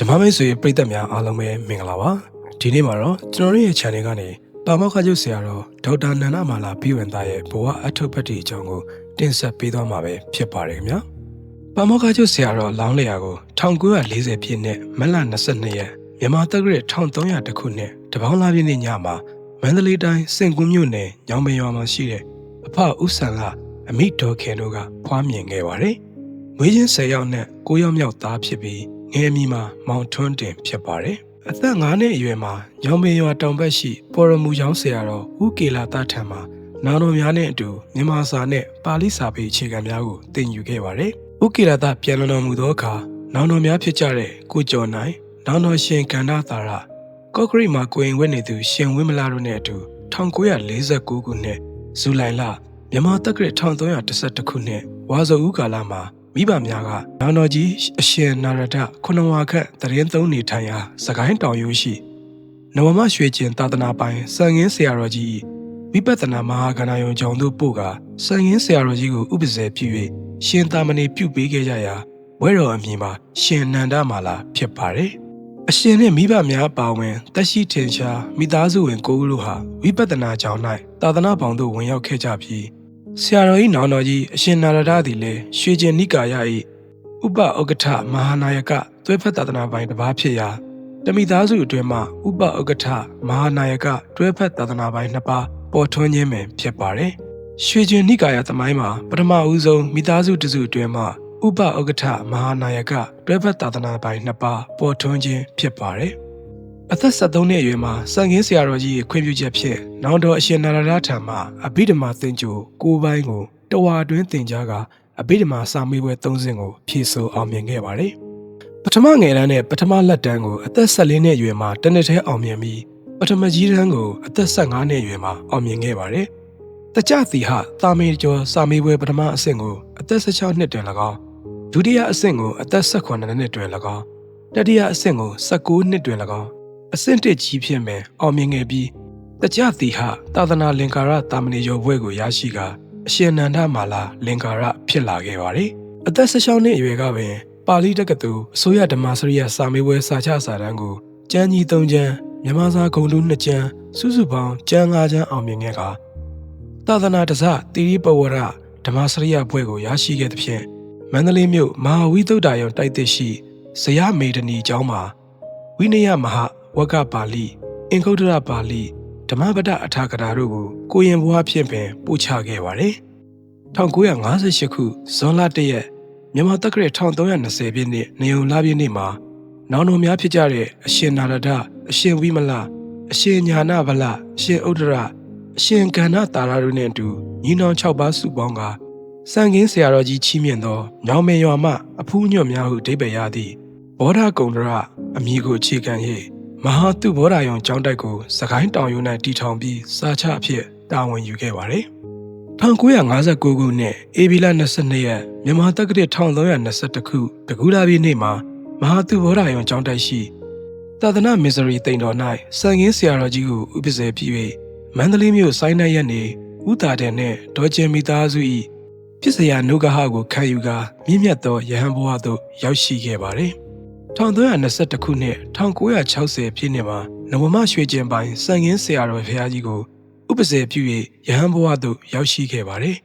ဓမ္မမိတ်ဆွေပရိသတ်များအားလုံးပဲမင်္ဂလာပါဒီနေ့မှာတော့ကျွန်တော်တို့ရဲ့ channel ကနေပါမောက္ခချုပ်ဆရာတော်ဒေါက်တာနန္ဒမာလာပြီးဝင်သားရဲ့ဘဝအထုပ်ပတ္တိအကြောင်းကိုတင်ဆက်ပေးသွားမှာပဲဖြစ်ပါတယ်ခင်ဗျာပါမောက္ခချုပ်ဆရာတော်လောင်းလျာကို1940ပြည့်နှစ်မတ်လ22ရက်မြန်မာတက္ကရာ1300တခုနှစ်တပေါင်းလာပြည့်နေ့ညမှာမန္တလေးတိုင်းစင်ကူးမြို့နယ်ညောင်ပင်ရွာမှာရှိတဲ့အဖဥဆန်လာအမိတော်ခင်တို့ကဖွားမြင်ခဲ့ပါတယ်မွေးချင်း10ယောက်နဲ့9ယောက်မြောက်သားဖြစ်ပြီး ငယ်အမီမှာမောင်ထွန်းတင်ဖြစ်ပါတယ်။အသက်9နှစ်အရွယ်မှာညောင်ပင်ရွာတောင်ဘက်ရှိပေါ်ရမူချောင်းဆရာတော်ဦးကေလာတထံမှာနာတော်များနဲ့အတူမြန်မာစာနဲ့ပါဠိစာပေအခြေခံများကိုသင်ယူခဲ့ပါတယ်။ဦးကေလာတပြန်လည်တော်မူသောအခါနောင်တော်များဖြစ်ကြတဲ့ကိုကျော်နိုင်နောင်တော်ရှင်ကန္နာသာရကော့ကရိတ်မှာကိုရင်ဝက်နေသူရှင်ဝင်းမလာတို့နဲ့အတူ1949ခုနှစ်ဇူလိုင်လမြန်မာတက္ကရာ1311ခုနှစ်ဝါဇောဦးကာလမှာ မိဘများကနောင်တော်ကြီးအရှင်နာရဒခုနဝါခန့်တရင်သုံးနေထိုင်ရာစကိုင်းတောင်ရိုးရှိနဝမရွှေကျင်သာသနာပိုင်စံငင်းဆရာတော်ကြီးဝိပဿနာမဟာကဏယုံကျောင်းသို့ပို့ကစံငင်းဆရာတော်ကြီးကိုဥပဇေပြု၍ရှင်သာမဏေပြုပေးခဲ့ကြရာဝဲတော်အမည်မှာရှင်နန္ဒမာလာဖြစ်ပါတယ်။အရှင်နှင့်မိဘများပါဝင်တက်ရှိထင်ရှားမိသားစုဝင်ကိုဦးတို့ဟာဝိပဿနာကျောင်း၌သာသနာပေါင်းသို့ဝင်ရောက်ခဲ့ကြပြီး ဆရာတော်၏နောင်တော်ကြီးအရှင်နာရဒသည်လည်းရွှေကျင်နိကာယ၏ဥပဥက္ကဋမဟာနာယကသွေးဖက်သာသနာပိုင်တစ်ပါးဖြစ်ရာတမိသားစုအတွင်းမှဥပဥက္ကဋမဟာနာယကတွဲဖက်သာသနာပိုင်နှစ်ပါးပေါ်ထွန်းခြင်းပင်ဖြစ်ပါတယ်။ရွှေကျင်နိကာယသမိုင်းမှာပထမဦးဆုံးမိသားစုတစုအတွင်းမှဥပဥက္ကဋမဟာနာယကတွဲဖက်သာသနာပိုင်နှစ်ပါးပေါ်ထွန်းခြင်းဖြစ်ပါတယ်။ အသက်73နှစ်အရွယ်မှာစံငင်းဆရာတော်ကြီးရဲ့ခွင့်ပြုချက်ဖြင့်နောင်တော်အရှင်နာရဒထံမှအဘိဓမ္မာသင်္ကြိုကိုးပိုင်းကိုတဝါအတွင်းသင်ကြားကအဘိဓမ္မာစာမေးပွဲ၃ဆင့်ကိုဖြည့်ဆို့အောင်မြင်ခဲ့ပါတယ်။ပထမငယ်တန်းနဲ့ပထမလက်တန်းကိုအသက်14နှစ်အရွယ်မှာတနစ်ထဲအောင်မြင်ပြီးပထမကြီးတန်းကိုအသက်15နှစ်အရွယ်မှာအောင်မြင်ခဲ့ပါတယ်။တကြသီဟသာမေကျော်စာမေးပွဲပထမအဆင့်ကိုအသက်16နှစ်တွင်၎င်းဒုတိယအဆင့်ကိုအသက်18နှစ်တွင်၎င်းတတိယအဆင့်ကို19နှစ်တွင်၎င်း အဆင့်တစ်ကြီးဖြစ်မယ်အောင်မြင်ခဲ့ပြီးတကြသီဟသာသနာလင်္ကာရတာမဏေကျော်ဘွဲ့ကိုရရှိကာအရှင်နန္ဒမာလာလင်္ကာရဖြစ်လာခဲ့ပါတယ်။အသက်16နှစ်အရွယ်ကပင်ပါဠိတက္ကသိုလ်အစိုးရဓမ္မစရိယစာမေးပွဲစာချစာတမ်းကိုကျမ်းကြီး၃ကျမ်းမြန်မာစာဂုံတူး2ကျမ်းစုစုပေါင်းကျမ်း၅ကျမ်းအောင်မြင်ခဲ့ကာသာသနာတစတိရိပဝရဓမ္မစရိယဘွဲ့ကိုရရှိခဲ့သဖြင့်မန္တလေးမြို့မဟာဝိသုဒ္ဓယုံတိုက်သစ်ရှိဇယမေဒနီကျောင်းမှာဝိနည်းမဟာ ဝက္ကပါဠိအင်္ဂုတ္တရပါဠိဓမ္မပဒအထာကရာတို့ကိုကိုရင်ဘွားဖြင့်ပင်ပို့ချခဲ့ပါတယ်။1958ခုဇွန်လ1ရက်မြန်မာတက္ကရာ1320ပြည့်နှစ်နေုံလာပြည့်နေ့မှာနောင်တော်များဖြစ်ကြတဲ့အရှင်နာရဒအရှင်ဝိမလအရှင်ညာနာဗလအရှင်ဥဒ္ဒရအရှင်ကန္နတာရတို့နဲ့အတူညီနောင်6ပါးစုပေါင်းကစံကင်းဆရာတော်ကြီးချီးမြှင့်သောညောင်မေရွာမှအဖူးညွတ်များဟုအဓိပ္ပာယ်ရသည့်ဘောဓကုံဒရအမည်ကိုအခြေခံ၍ မဟာတုဘောဓာယုံကျောင်းတိုက်ကိုစကိုင်းတောင်ရိုး၌တည်ထောင်ပြီးစာချအဖြစ်တာဝန်ယူခဲ့ပါတယ်။1959ခုနှစ်ဧပြီလ22ရက်မြန်မာတက္ကသိုလ်1321ခုတကူလာပြည်နေ့မှာမဟာတုဘောဓာယုံကျောင်းတိုက်ရှိသာသနာမစ္စရီတိန်တော်၌စံငင်းဆရာတော်ကြီးကိုဥပဇေပြု၍မန္တလေးမြို့စိုင်းနှက်ရက်နေဥတာတဲ့နှင့်ဒေါ်ကျင်မိသားစု၏ပြစ်စရာနုဂဟကိုခံယူကာမြင့်မြတ်သောယဟန်ဘဝသို့ရောက်ရှိခဲ့ပါသည် 1321ခုနှစ်1960ပြည့်နှစ်မှာနဝမရွှေကျင်ပိုင်စံငင်းဆရာတော်ဘုရားကြီးကိုဥပဇေပြု၍ယဟန်ဘဝသို့ရောက်ရှိခဲ့ပါတယ်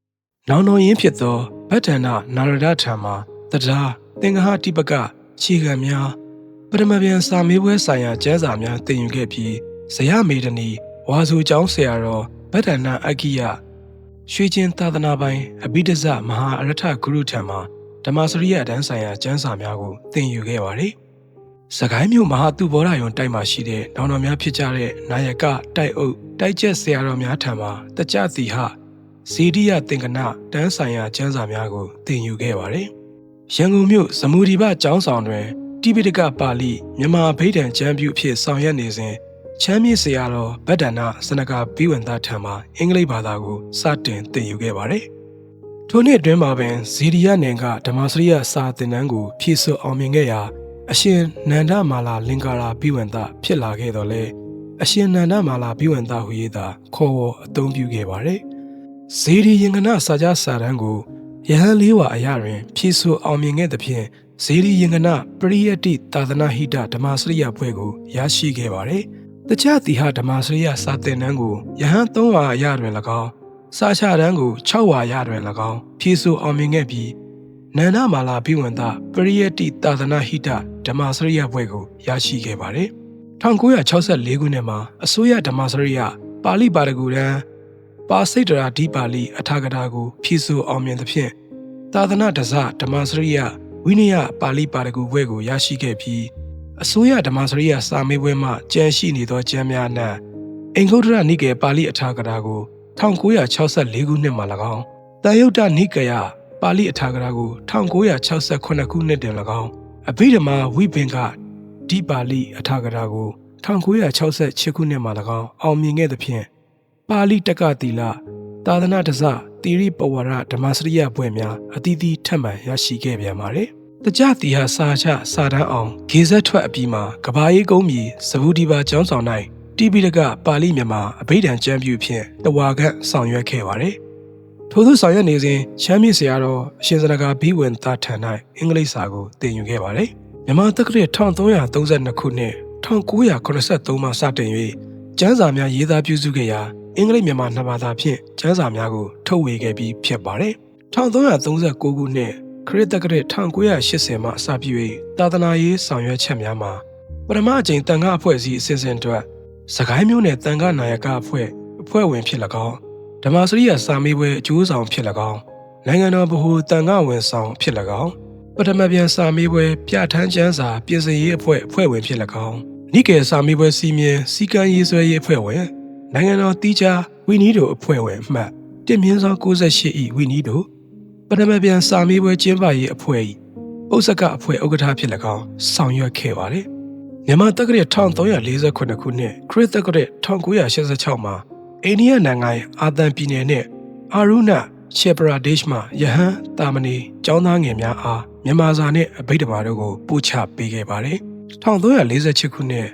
။နောင်တော်ရင်းဖြစ်သောဗတ္တနာနာရဒထံမှာတရားသင်္ဃဟတိပကခြေခံများပထမပြန်စာမေးပွဲဆိုင်ရာကျမ်းစာများသင်ယူခဲ့ပြီးဇယမေဒနီဝါစုကျောင်းဆရာတော်ဗတ္တနာအကိယရွှေချင်းသာသနာပိုင်အဘိဓဇမဟာအရထဂုရုထံမှာ ဓမ္မစရိယအတန်းဆိုင်ရာကျမ်းစာများကိုသင်ယူခဲ့ပါတယ်။စကိုင်းမြို့မဟာသူဘောဓယုံတိုက်မှာရှိတဲ့နောင်တော်များဖြစ်ကြတဲ့နာယကတိုက်အုပ်တိုက်ကျက်ဆရာတော်များထံမှာတကြသီဟဇေဒီယသင်္ကနာတန်းဆိုင်ရာကျမ်းစာများကိုသင်ယူခဲ့ပါတယ်။ရန်ကုန်မြို့ဇမူဒီဘကျောင်းဆောင်တွင်တိပိဋကပါဠိမြန်မာဗိဒ္ဓံကျမ်းပြုအဖြစ်ဆောင်ရွက်နေစဉ်ချမ်းမြေ့ဆရာတော်ဗဒ္ဒနာစနကဘိဝန္တထံမှအင်္ဂလိပ်ဘာသာကိုစတင်သင်ယူခဲ့ပါတယ်။ ထိုနှစ်အတွင်းမှာပင်ဇီဒီယနယ်ကဓမ္မစရိယစာသင်တန်းကိုဖြည့်စွတ်အောင်မြင်ခဲ့ရာအရှင်နန္ဒမာလာလင်္ကာရာဘိဝန္တဖြစ်လာခဲ့တော့လေအရှင်နန္ဒမာလာဘိဝန္တဟူ၍သာခေါ်ဝေါ်အသုံးပြုခဲ့ပါတယ်။ဇီဒီယင်္ဂနာစာကြစာတန်းကိုယဟန်လေးဝါအရာတွင် ဖြည့်စွတ်အောင်မြင်ခဲ့သဖြင့်ဇေရီယင်္ဂနာပရိယတ္တိသာသနာဟိတဓမ္မစရိယဘွဲ့ကိုရရှိခဲ့ပါတယ်။တခြားတိဟဓမ္မစရိယစာသင်တန်းကိုယဟန်3ဝါရတွင်၎င်း စာချတန်းကို6ဝါရတွင်၎င်းဖြည့်ဆို့အောင်မြင်ခဲ့ပြီးနန္ဒမာလာဘိဝန္တပရိယတ္တိသာသနာဟိတဓမ္မစရိယဘွဲ့ကိုရရှိခဲ့ပါတယ်။1964ခုနှစ်မှာအစိုးရဓမ္မစရိယပါဠိပါရဂူရန်ပါစိတ်တရာဒီပါဠိအထာဂတာကိုဖြည့်ဆို့အောင်မြင်သဖြင့်သာသနာတဇဓမ္မစရိယဝိနည်းပါဠိပါရဂူဘွဲ့ကိုရရှိခဲ့ပြီးအစိုးရဓမ္မစရိယစာမေးပွဲမှကျန်ရှိနေသောကျမ်းများအနက်အင်္ဂုတ္တရနိကေပါဠိအထာဂတာကို 1964ခုနှစ်မှာ၎င်းတန်ယုတ်တနိကေယပါဠိအထာဂတာကို1968ခုနှစ်တွင်၎င်းအဘိဓမ္မာဝိပင်ကဒီပါဠိအထာဂတာကို1968ခုနှစ်မှာ၎င်းအောင်မြင်ခဲ့သဖြင့်ပါဠိတက္ကသီလသာသနာတဇတိရိပဝရဓမ္မစရိယဘွဲ့များအသီးသီးထပ်မံရရှိခဲ့ပြန်ပါတယ်။တကြတီဟာစာချစာတန်းအောင်ဂေဇက်ထွက်အပြီးမှာကဘာရေးကုန်းမြေစဘူးဒီပါကျောင်းဆောင်၌ တိပိဋကပါဠိမြန်မာအဘိဓမ္မာကျမ်းပြုဖြင့်တဝါခန့်ဆောင်ရွက်ခဲ့ပါတယ်။ထို့သောဆောင်ရွက်နေစဉ်ချမ်းမြေဆရာတော်အရှင်စရကာဘီဝင်သားထံ၌အင်္ဂလိပ်စာကိုသင်ယူခဲ့ပါတယ်။မြန်မာတက္ကရာ1332ခုနှစ်1983မှာစတင်၍ကျမ်းစာများရေးသားပြုစုခဲ့ရာအင်္ဂလိပ်မြန်မာနှစ်ဘာသာဖြင့်ကျမ်းစာများကိုထုတ်ဝေခဲ့ပြီးဖြစ်ပါတယ်။1339ခုနှစ်ခရစ်တက္ကရာ1980မှာအစပြု၍သာသနာရေးဆောင်ရွက်ချက်များမှာပထမအကြိမ်တန်ခါအဖွဲ့အစည်းအစဉ်စဉ်အတွက် စကိုင်းမျိုးနယ်တန်ခါနာယကအဖွဲ့အဖွဲ့ဝင်ဖြစ်၎င်းဓမ္မစရိယစာမေးပွဲအကျိုးဆောင်ဖြစ်၎င်းနိုင်ငံတော်ဗဟိုတန်ခါဝင်ဆောင်ဖြစ်၎င်းပထမပြန်စာမေးပွဲပြဋ္ဌာန်းကျမ်းစာပြင်ဆင်ရေးအဖွဲ့အဖွဲ့ဝင်ဖြစ်၎င်းနိကေစာမေးပွဲစီမင်းစီကံရေးဆွဲရေးအဖွဲ့ဝင်နိုင်ငံတော်တီးခြားဝီနီတို့အဖွဲ့ဝင်အမှတ်တင်မြင့်ဆောင်68ဤဝီနီတို့ပထမပြန်စာမေးပွဲကျင်းပရေးအဖွဲ့၏ဥစ္စကအဖွဲ့ဥက္ကဋ္ဌဖြစ်၎င်းဆောင်ရွက်ခဲ့ပါတယ်။ မြန်မာတက္ကရာ1348ခုနှစ်ခရစ်တက္ကရာ1986မှာအိန္ဒိယနိုင်ငံအာသန်ပြည်နယ်နဲ့အာရုဏရှေပရာဒေ့ရှ်မှယဟန်တာမနီကျောင်းသားငယ်များအားမြန်မာစာနဲ့အဘိဓမ္မာတို့ကိုပို့ချပေးခဲ့ပါတယ်။1348ခုနှစ်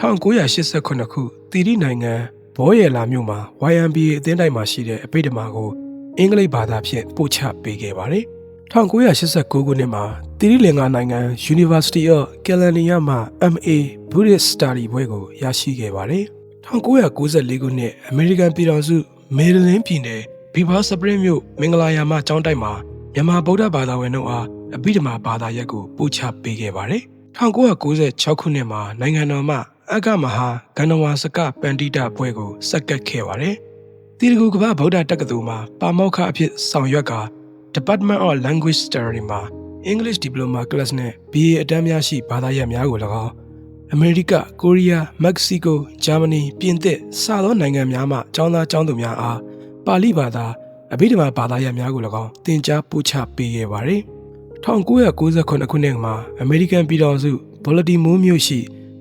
1989ခုတီရီနိုင်ငံဘောရလာမြို့မှာ YMBA အသင်းတိုင်းမှာရှိတဲ့အဘိဓမ္မာကိုအင်္ဂလိပ်ဘာသာဖြင့်ပို့ချပေးခဲ့ပါတယ်။ 1989ခုနှစ်မှာတီရီလင်္ကာနိုင်ငံ University of Kelaniya မှာ MA Buddhist Study ဘွဲ့ကိုရရှိခဲ့ပါတယ်။1994ခုနှစ်အမေရိကန်ပြည်ထောင်စုမေရီလင်းပြည်နယ်ဘီဘာစပရင်းမြို့မင်္ဂလာယာမကျောင်းတိုက်မှာမြန်မာဗုဒ္ဓဘာသာဝင်တို့အားအဘိဓမ္မာဘာသာရပ်ကိုပို့ချပေးခဲ့ပါတယ်။1996ခုနှစ်မှာနိုင်ငံတော်မှအကမဟာဂန္ဓဝါစကပန္တိတဘွဲကိုစက္ကပ်ခဲ့ပါတယ်။တီရဂူကပဗုဒ္ဓတက္ကသိုလ်မှာပါမောက္ခအဖြစ်ဆောင်ရွက်က Department of Language Study မှာ English Diploma Class နဲ့ BA အတန်းများရှိဘာသာရပ်များကို၎င်းအမေရိက၊ကိုရီးယား၊မက္ကဆီကို၊ဂျာမနီ၊ပြင်သစ်စသောနိုင်ငံများမှကျောင်းသားကျောင်းသူများအားပါဠိဘာသာအဘိဓမ္မာဘာသာရပ်များကို၎င်းသင်ကြားပို့ချပေးခဲ့ပါတယ်။1998ခုနှစ်မှာအမေရိကန်ပြည်ထောင်စုဘော်လတီမိုးမြို့ရှိ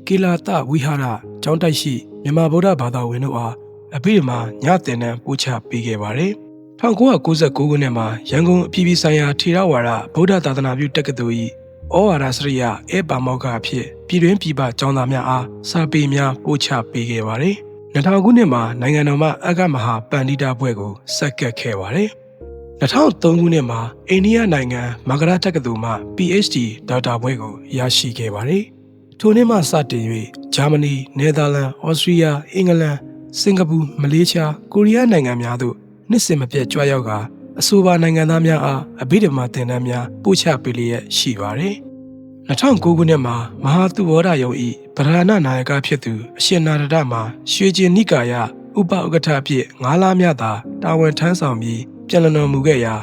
ကေလာတဝိဟာရကျောင်းတိုက်ရှိမြန်မာဗုဒ္ဓဘာသာဝင်တို့အားအဘိဓမ္မာညသင်တန်းပို့ချပေးခဲ့ပါတယ်။ 1999ခုနှစ်မှာရန်ကုန်အပြည်ပြည်ဆိုင်ရာထေရဝါဒဗုဒ္ဓသာသနာပြုတက္ကသိုလ်၏ဩဝါဒစရိယအဲပါမောက္ခအဖြစ်ပြည်တွင်းပြည်ပကျောင်းသားများအားစာပေများပို့ချပေးခဲ့ပါတယ်။2000ခုနှစ်မှာနိုင်ငံတော်မှအကမဟာပန္တိတာဘွဲ့ကိုစက္ကပ်ခဲ့ပါတယ်။2003ခုနှစ်မှာအိန္ဒိယနိုင်ငံမဂရတက္ကသိုလ်မှ PhD ဒေါက်တာဘွဲ့ကိုရရှိခဲ့ပါတယ်။ထိုနှစ်မှစတင်၍ဂျာမနီ၊နယ်သာလန်၊ဩစတြီးယား၊အင်္ဂလန်၊စင်ကာပူ၊မလေးရှား၊ကိုရီးယားနိုင်ငံများသို့ နှစ်စဉ်မပြတ်ကြွရောက်ကာအဆိုပါနိုင်ငံသားများအားအဘိဓမ္မာသင်တန်းများပို့ချပေးလျက်ရှိပါတယ်။2009ခုနှစ်မှာမဟာသူဘောဓယုံဤဗရဏနာယကဖြစ်သူအရှင်နာရဒမှာရွှေကျင်နိကာယဥပဥက္ကဋ္ဌအဖြစ်ငါးလမြသာတာဝန်ထမ်းဆောင်ပြီးပြန်လည်တော်မူခဲ့ရာ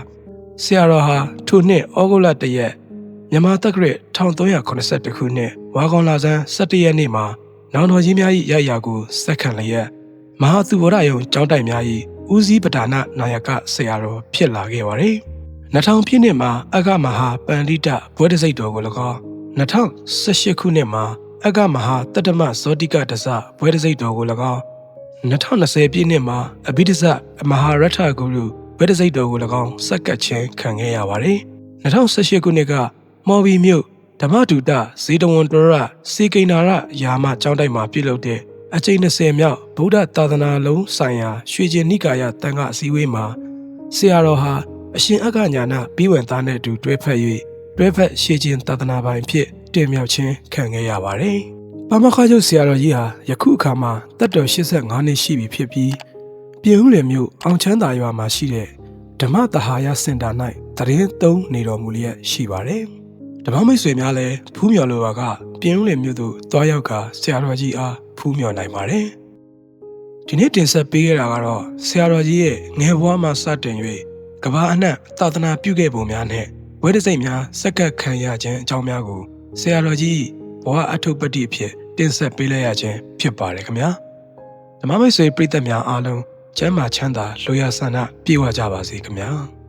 ဆရာတော်ဟာထိုနှစ်ဩဂုတ်လတရက်မြန်မာတက္ကရာ1382ခုနှစ်ဝါကောင်လာဆန်း17ရက်နေ့မှာနောင်တော်ကြီးများ၏ရရကိုစက္ကန့်လျက်မဟာသူဘောဓယုံကျောင်းတိုင်များ၏ ဦးစီးပဒါနနာယကဆရာတော်ဖြစ်လာခဲ့ပါတယ်။2000ပြည့်နှစ်မှာအကမဟာပန္တိတဘွဲတစိတ်တော်ကို၎င်း2018ခုနှစ်မှာအကမဟာတတ္တမဇောတိကဒဇဘွဲတစိတ်တော်ကို၎င်း2020ပြည့်နှစ်မှာအဘိဓဇမဟာရထဂုရုဘွဲတစိတ်တော်ကို၎င်းစက္ကပ်ချင်းခံခဲ့ရပါတယ်။2018ခုနှစ်ကမော်ဘီမြို့ဓမ္မဒုတဇေတဝန်တရစေကိနာရယာမကျောင်းတိုက်မှာပြုလုပ်တဲ့ အကြိမ်20မြောက်ဗုဒ္ဓသာသနာလုံးဆိုင်ရာရွှေကျင်နိကာယတန်ခါအစည်းအဝေးမှာဆရာတော်ဟာအရှင်အက္ခညာနာပြီးဝင်သားနဲ့အတူတွဲဖက်၍တွဲဖက်ရှေ့ချင်းသာသနာပိုင်ဖြစ်တင်မြောက်ခြင်းခံခဲ့ရပါတယ်။ပါမခါချုပ်ဆရာတော်ကြီးဟာယခုအခါမှာတက်တော်85နှစ်ရှိပြီဖြစ်ပြီးပြည်ဦးလွင်မြို့အောင်ချမ်းသာရွာမှာရှိတဲ့ဓမ္မတဟာယစင်တာ၌တရင်သုံးနေတော်မူလျက်ရှိပါတယ်။ ဓမ္မမိတ်ဆွေများလည်းဖူးမြော်လိုပါကပြည်ဦးလွင်မြို့သို့တွားရောက်ကဆရာတော်ကြီးအားဖူးမြော်နိုင်ပါတယ်။ဒီနေ့တင်ဆက်ပေးခဲ့တာကတော့ဆရာတော်ကြီးရဲ့ငယ်ဘဝမှာစတင်၍ကဘာအနှံ့သာသနာပြုခဲ့ပုံများနဲ့ဝဲတစိတ်များစက္ကပ်ခံရခြင်းအကြောင်းများကိုဆရာတော်ကြီးဘဝအထုပ္ပတ္တိအဖြစ်တင်ဆက်ပေးလိုက်ရခြင်းဖြစ်ပါတယ်ခင်ဗျာဓမ္မမိတ်ဆွေပရိသတ်များအားလုံးကျမ်းမာချမ်းသာလိုရဆန္ဒပြေဝကြပါစေခင်ဗျာ